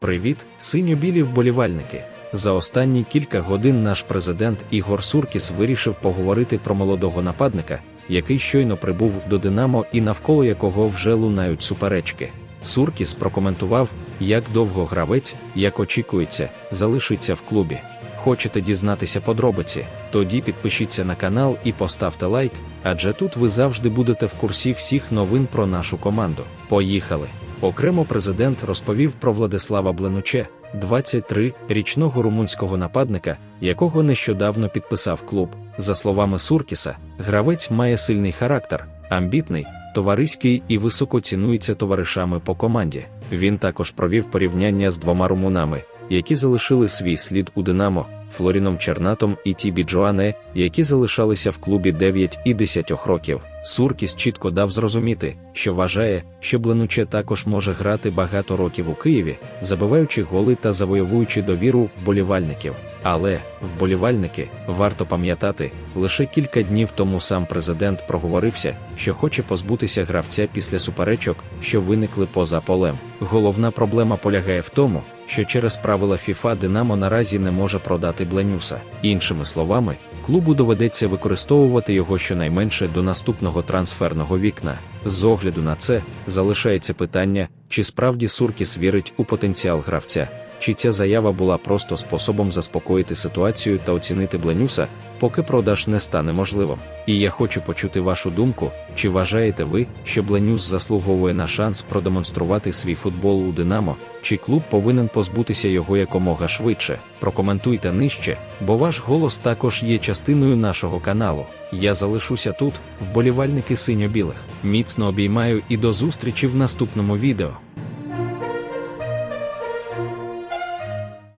Привіт, синьо-білі вболівальники. За останні кілька годин наш президент Ігор Суркіс вирішив поговорити про молодого нападника, який щойно прибув до Динамо і навколо якого вже лунають суперечки. Суркіс прокоментував, як довго гравець, як очікується, залишиться в клубі. Хочете дізнатися подробиці? Тоді підпишіться на канал і поставте лайк, адже тут ви завжди будете в курсі всіх новин про нашу команду. Поїхали! Окремо президент розповів про Владислава Бленуче, 23-річного румунського нападника, якого нещодавно підписав клуб. За словами Суркіса, гравець має сильний характер, амбітний, товариський і високо цінується товаришами по команді. Він також провів порівняння з двома румунами, які залишили свій слід у Динамо, Флоріном Чернатом і Тібі Джоане, які залишалися в клубі 9 і 10 років. Суркіс чітко дав зрозуміти, що вважає, що Бленуче також може грати багато років у Києві, забиваючи голи та завойовуючи довіру вболівальників. Але вболівальники варто пам'ятати, лише кілька днів тому сам президент проговорився, що хоче позбутися гравця після суперечок, що виникли поза полем. Головна проблема полягає в тому, що через правила ФІФА Динамо наразі не може продати Бленюса. Іншими словами, клубу доведеться використовувати його щонайменше до наступного трансферного вікна. З огляду на це залишається питання, чи справді Суркіс вірить у потенціал гравця. Чи ця заява була просто способом заспокоїти ситуацію та оцінити Бленюса, поки продаж не стане можливим? І я хочу почути вашу думку, чи вважаєте ви, що Бленюс заслуговує на шанс продемонструвати свій футбол у Динамо, чи клуб повинен позбутися його якомога швидше? Прокоментуйте нижче, бо ваш голос також є частиною нашого каналу. Я залишуся тут, вболівальники синьо-білих. Міцно обіймаю і до зустрічі в наступному відео.